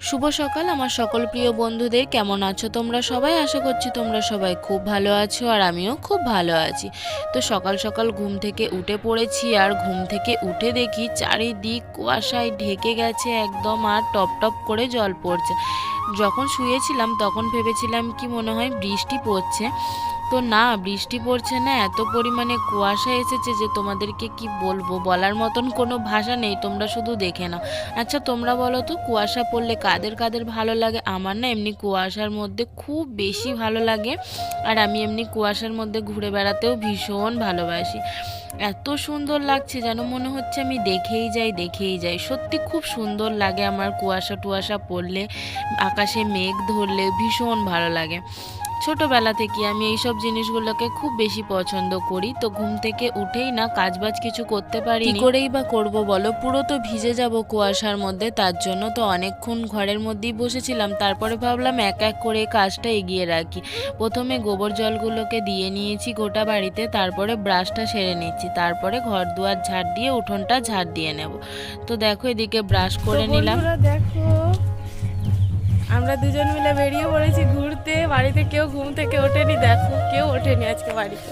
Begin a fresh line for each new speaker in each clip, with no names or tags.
শুভ সকাল, আমার সকল প্রিয় বন্ধুদের। কেমন আছো তোমরা সবাই? আশা করছি তোমরা সবাই খুব ভালো আছো আর আমিও খুব ভালো আছি। তো সকাল সকাল ঘুম থেকে উঠে পড়েছি আর ঘুম থেকে উঠে দেখি চারিদিক কুয়াশায় ঢেকে গেছে একদম আর টপ টপ করে জল পড়ছে। যখন শুয়েছিলাম তখন ভেবেছিলাম কি মনে হয় বৃষ্টি পড়ছে। তো না, বৃষ্টি পড়ছে না, এত পরিমাণে কুয়াশা এসেছে যে তোমাদেরকে কি বলব? বলার মতন কোনো ভাষা নেই, তোমরা শুধু দেখে নাও। আচ্ছা তোমরা বলো তো, কুয়াশা পড়লে কাদের কাদের ভালো লাগে? আমার না এমনি কুয়াশার মধ্যে খুব বেশি ভালো লাগে, আর আমি এমনি কুয়াশার মধ্যে ঘুরে বেড়াতেও ভীষণ ভালোবাসি। এত সুন্দর লাগছে যেন মনে হচ্ছে আমি দেখেই যাই দেখেই যাই। সত্যি খুব সুন্দর লাগে আমার কুয়াশা টুয়াশা পড়লে, আকাশে মেঘ ধরলে ভীষণ ভালো লাগে। ছোটবেলা থেকে আমি এইসব জিনিসগুলোকে খুব বেশি পছন্দ করি? তো ঘুম থেকে উঠেই না কাজবাজ কিছু করতে পারি কি করেই বা করব বলো? পুরো তো ভিজে যাব কুয়াশার মধ্যে তার জন্য তো অনেকক্ষণ ঘরের মধ্যেই বসেছিলাম। তারপরে ভাবলাম এক এক করে কাজটা এগিয়ে রাখি। প্রথমে গোবর জলগুলোকে দিয়ে নিয়েছি গোটা বাড়িতে তারপরে ব্রাশটা সেরে নিচ্ছি। তারপরে ঘর দুয়ার ঝাড় দিয়ে উঠোনটা ঝাড় দিয়ে নেব। তো দেখো এদিকে ব্রাশ করে নিলাম।
দেখো আমরা দুজন মিলে বেরিয়ে পড়েছি ঘুরতে। বাড়িতে কেউ ঘুম থেকে ওঠেনি, দেখো কেউ ওঠেনি আজকে বাড়িতে।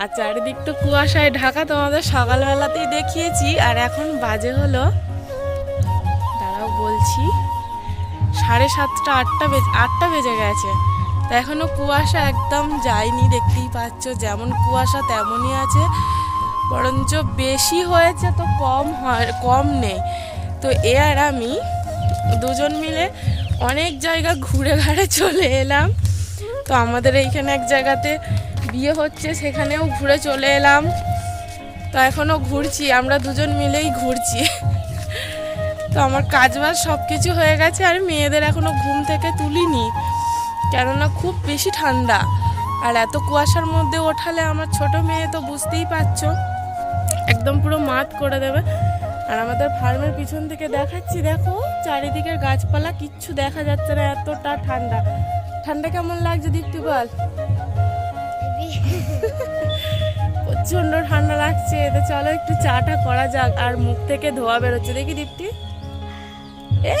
আর চারিদিক তো কুয়াশায় ঢাকা তোমাদের সকালবেলাতেই দেখিয়েছি। আর এখন বাজে হলো, দাঁড়াও বলছি, সাড়ে সাতটা, আটটা বেজে আটটা বেজে গেছে। তা এখনও কুয়াশা একদম যায়নি, দেখতেই পাচ্ছ, যেমন কুয়াশা তেমনই আছে। বরঞ্চ বেশি হয়েছে তো কম হয়, কম নেই। তো এ আর আমি দুজন মিলে অনেক জায়গা ঘুরে ঘাড়ে চলে এলাম। তো আমাদের এইখানে এক জায়গাতে বিয়ে হচ্ছে, সেখানেও ঘুরে চলে এলাম। তো এখনও ঘুরছি, আমরা দুজন মিলেই ঘুরছি। তো আমার কাজ বাজ সব কিছু হয়ে গেছে, আর মেয়েদের এখনও ঘুম থেকে তুলিনি। কেননা খুব বেশি ঠান্ডা। আর এত কুয়াশার মধ্যে ওঠালে আমার ছোট মেয়ে তো বুঝতেই পারছ, একদম পুরো মাত করে দেবে। আর আমাদের ফার্মের পিছন থেকে দেখাচ্ছি দেখো। চারিদিকের গাছপালা কিচ্ছু দেখা যাচ্ছে না এতটা ঠান্ডা। ঠান্ডা কেমন লাগছে দীপ্তি বল? প্রচণ্ড ঠান্ডা লাগছে। তো চলো একটু চাটা করা যাক আর মুখ থেকে ধোয়া বেরোচ্ছে। দেখি দীপ্তি। এ!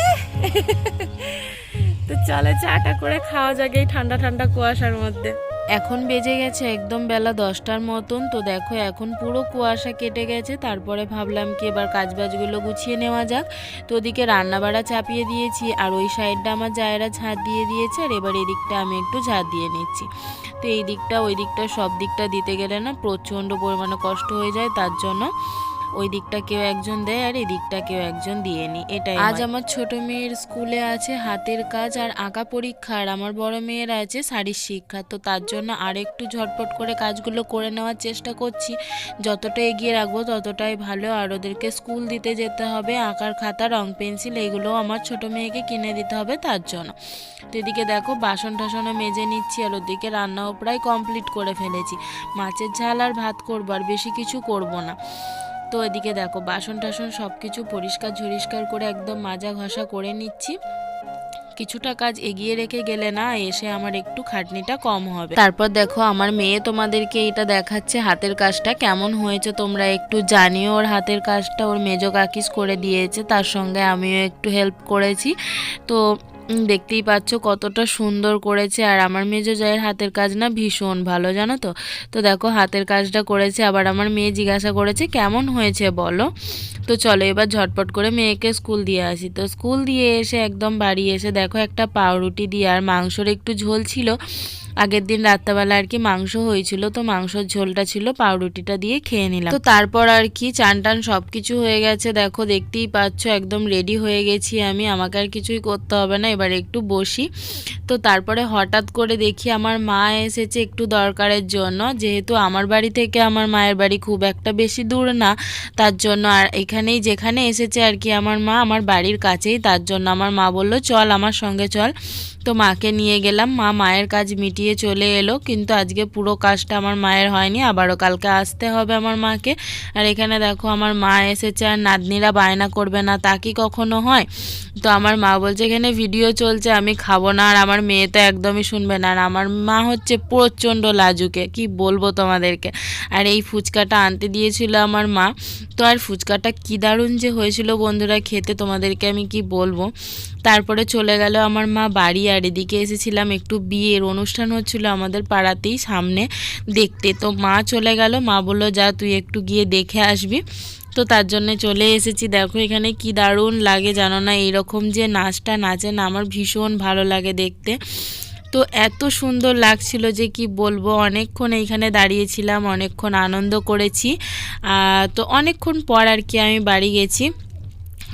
তো চলো চাটা করে খাওয়া যাক এই ঠান্ডা ঠান্ডা কুয়াশার মধ্যে।
এখন বেজে গেছে একদম বেলা দশটার মতন, তো দেখো এখন পুরো কুয়াশা কেটে গেছে, তারপরে ভাবলাম কি এবার কাজবাজগুলো গুছিয়ে নেওয়া যাক। তো ওদিকে রান্নাবাড়া চাপিয়ে দিয়েছি, আর ওই সাইডটা আমার জায়েরা ঝাঁট দিয়ে দিয়েছে, আর এবার এদিকটা আমি একটু ঝাঁট দিয়ে নিচ্ছি। তো এই দিকটা ওই দিকটা সব দিকটা দিতে গেলে না প্রচণ্ড পরিমাণে কষ্ট হয়ে যায়, তার জন্য ওই দিকটা কেউ একজন দেয় আর এই দিকটা কেউ একজন দিয়ে নি এটাই আজ আমার ছোট মেয়ের স্কুলে আছে হাতের কাজ আর আঁকা পরীক্ষা আর আমার বড় মেয়ের আছে শাড়ির শিক্ষা। তো তার জন্য আর একটু ঝটপট করে কাজগুলো করে নেওয়ার চেষ্টা করছি। যতটা এগিয়ে রাখব ততটাই ভালো আর ওদেরকে স্কুল দিতে যেতে হবে আঁকার খাতা রং পেন্সিল এগুলোও আমার ছোট মেয়েকে কিনে দিতে হবে তার জন্য। তো এদিকে দেখো বাসন টাসনও মেজে নিচ্ছি আর ওদিকে রান্নাও প্রায় কমপ্লিট করে ফেলেছি। মাছের ঝাল আর ভাত করব আর বেশি কিছু করব না। তো এদিকে দেখো বাসন টাসন সব কিছু পরিষ্কার ঝরিষ্কার করে একদম মাজা ঘষা করে নিচ্ছি। কিছুটা কাজ এগিয়ে রেখে গেলে না এসে আমার একটু খাটনিটা কম হবে। তারপর দেখো, আমার মেয়ে তোমাদেরকে এটা দেখাচ্ছে হাতের কাজটা কেমন হয়েছে তোমরা একটু জানিও। ওর হাতের কাজটা ওর মেজো কাকিস করে দিয়েছে, তার সঙ্গে আমিও একটু হেল্প করেছি। তো দেখতেই পাচ্ছ কতটা সুন্দর করেছে। আর আমার মেজো জায়ের হাতের কাজ না ভীষণ ভালো, জানো তো? তো দেখো, হাতের কাজটা করেছে। আবার আমার মেয়ে জিজ্ঞাসা করেছে, কেমন হয়েছে বলো? তো চলো এবার ঝটপট করে মেয়েকে স্কুল দিয়ে আসি। তো স্কুল দিয়ে এসে একদম বাড়ি এসে দেখো, একটা পাউরুটি দিয়ে আর মাংসর একটু ঝোল ছিল। আগের দিন রাত্রেবেলা আর কি মাংস হয়েছিল, তো মাংসর ঝোলটা ছিল, পাউরুটিটা দিয়ে খেয়ে নিলাম। তো তারপর আর কি চান টান সব কিছু হয়ে গেছে। দেখো, দেখতেই পাচ্ছ, একদম রেডি হয়ে গেছি আমি। আমাকে আর কিছুই করতে হবে না। এবার একটু বসি। তো তারপরে হঠাৎ করে দেখি আমার মা এসেছে একটু দরকারের জন্য। যেহেতু আমার বাড়ি থেকে আমার মায়ের বাড়ি খুব একটা বেশি দূর না, তার জন্য আর এখানেই যেখানে এসেছে আর কি আমার মা, আমার বাড়ির কাছেই। তার জন্য আমার মা বলল, চল আমার সঙ্গে চল। তো মাকে নিয়ে গেলাম। মা মায়ের কাজ মিটিয়ে চলে এলো। কিন্তু আজকে পুরো কাজটা আমার মায়ের হয়নি। আবারও কালকে আসতে হবে আমার মাকে। আর এখানে দেখো আমার মা এসেছে আর নাতনিরা বায়না করবে না। তা কি কখনো হয়? তো আমার মা বলছে, এখানে ভিডিও চলছে, আমি খাব না। আর আমার মেয়ে তো একদমই শুনবে না। আর আমার মা হচ্ছে প্রচণ্ড লাজুকে, কি বলব তোমাদেরকে। আর এই ফুচকাটা আনতে দিয়েছিল আমার মা। তো আর ফুচকাটা কি দারুণ যে হয়েছিল বন্ধুরা, খেতে তোমাদেরকে আমি কি বলব? তারপরে চলে গেল আমার মা বাড়ি আর এদিকে এসেছিলাম একটু বিয়ের অনুষ্ঠান হচ্ছিল আমাদের পাড়াতেই সামনে দেখতে। তো মা চলে গেল, মা বলল, যা, তুই একটু গিয়ে দেখে আসবি। তো তার জন্য চলে এসেছি। দেখো এখানে কি দারুণ লাগে জানো না, এইরকম যে নাচটা নাচে না আমার ভীষণ ভালো লাগে দেখতে। তো এত সুন্দর লাগছিল যে কি বলব, অনেকক্ষণ এইখানে দাঁড়িয়েছিলাম, অনেকক্ষণ আনন্দ করেছি। তো অনেকক্ষণ পর আর কি আমি বাড়ি গেছি।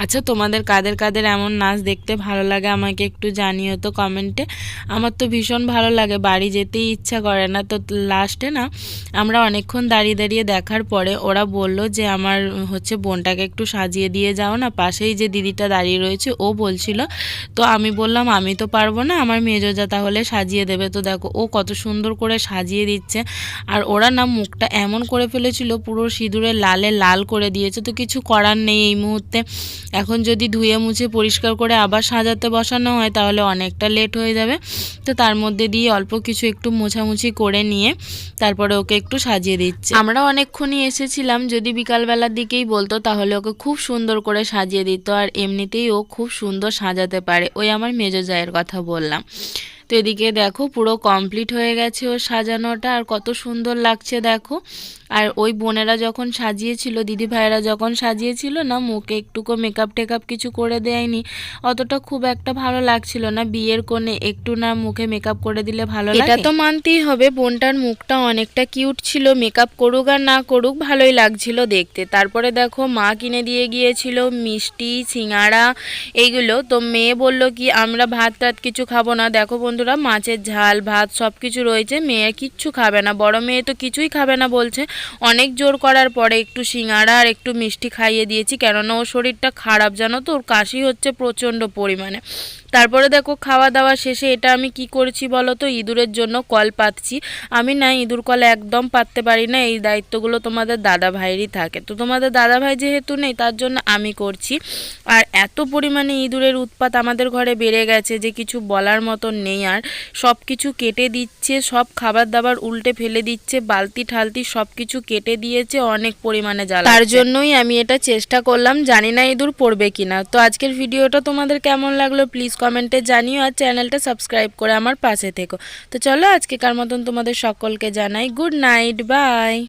আচ্ছা তোমাদের কাদের কাদের এমন নাচ দেখতে ভালো লাগে আমাকে একটু জানিও তো কমেন্টে। আমার তো ভীষণ ভালো লাগে, বাড়ি যেতেই ইচ্ছা করে না। তো লাস্টে না, আমরা অনেকক্ষণ দাঁড়িয়ে দাঁড়িয়ে দেখার পরে ওরা বলল যে আমার হচ্ছে বোনটাকে একটু সাজিয়ে দিয়ে যাও না, পাশেই যে দিদিটা দাঁড়িয়ে রয়েছে, ও বলছিল, তো আমি বললাম, আমি তো পারব না, আমার মেজোজা তাহলে সাজিয়ে দেবে। তো দেখো, ও কত সুন্দর করে সাজিয়ে দিচ্ছে। আর ওরা না মুখটা এমন করে ফেলেছিল, পুরো সিঁদুরে লালে লাল করে দিয়েছে, তো কিছু করার নেই এই মুহূর্তে। এখন যদি ধুয়ে মুছে পরিষ্কার করে আবার সাজাতে বসানো হয়, তাহলে অনেকটা লেট হয়ে যাবে। তো তার মধ্যে দিয়ে অল্প কিছু একটু মোছামুছি করে নিয়ে তারপরে ওকে একটু সাজিয়ে দিচ্ছে। আমরা অনেকক্ষণই এসেছিলাম, যদি বিকালবেলার দিকেই বলতো, তাহলে ওকে খুব সুন্দর করে সাজিয়ে দিত আর এমনিতেই ও খুব সুন্দর সাজাতে পারে। ওই আমার মেজো জায়ের কথা বললাম। তো এদিকে দেখো পুরো কমপ্লিট হয়ে গেছে ওর সাজানোটা, আর কত সুন্দর লাগছে দেখো। আর ওই বোনেরা যখন সাজিয়েছিল দিদি ভাইয়েরা যখন সাজিয়েছিল না মুখে একটুকু মেকআপ টেকআপ কিছু করে দেয়নি অতটা খুব একটা ভালো লাগছিল না। বিয়ের কোণে একটু না মুখে মেকআপ করে দিলে ভালো লাগে? এটা তো মানতেই হবে বোনটার মুখটা অনেকটা কিউট ছিল মেকআপ করুক আর না করুক ভালোই লাগছিল দেখতে। তারপরে দেখো মা কিনে দিয়ে গিয়েছিল মিষ্টি সিঙ্গাড়া এইগুলো। তো মেয়ে বলল কি আমরা ভাত টাত কিছু খাব না। দেখো বন্ধুরা মাছের ঝাল ভাত সব কিছু রয়েছে মেয়ে কিচ্ছু খাবে না। বড় মেয়ে তো কিছুই খাবে না বলছে। অনেক জোর করার পরে একটু সিঙ্গাড়া আর একটু মিষ্টি খাইয়ে দিয়েছি, কেননা ওর শরীরটা খারাপ, জানো তো? ওর কাশি হচ্ছে প্রচণ্ড পরিমাণে। তারপরে দেখো খাওয়া দাওয়া শেষে এটা আমি কি করেছি বলো তো? ইঁদুরের জন্য কল পাতছি। আমি না ইঁদুর কল একদম পাততে পারি না, এই দায়িত্বগুলো তোমাদের দাদা ভাইয়েরই থাকে। তো তোমাদের দাদা ভাই যেহেতু নেই, তার জন্য আমি করছি। আর এত পরিমাণে ইঁদুরের উৎপাত আমাদের ঘরে বেড়ে গেছে যে কিছু বলার মতো নেই আর। সব কিছু কেটে দিচ্ছে, সব খাবার দাবার উল্টে ফেলে দিচ্ছে বালতি ঠালতি সব কিছু কেটে দিয়েছে, অনেক পরিমাণে জ্বালা তার জন্যই আমি এটা চেষ্টা করলাম, জানি না ইঁদুর পড়বে কিনা। তো আজকের ভিডিওটা তোমাদের কেমন লাগল প্লিজ কমেন্টে জানিও আর চ্যানেলটা সাবস্ক্রাইব করে আমার পাশে থেকো। তো চলো আজকে কার মতন তোমাদের সকলকে জানাই গুড নাইট, বাই।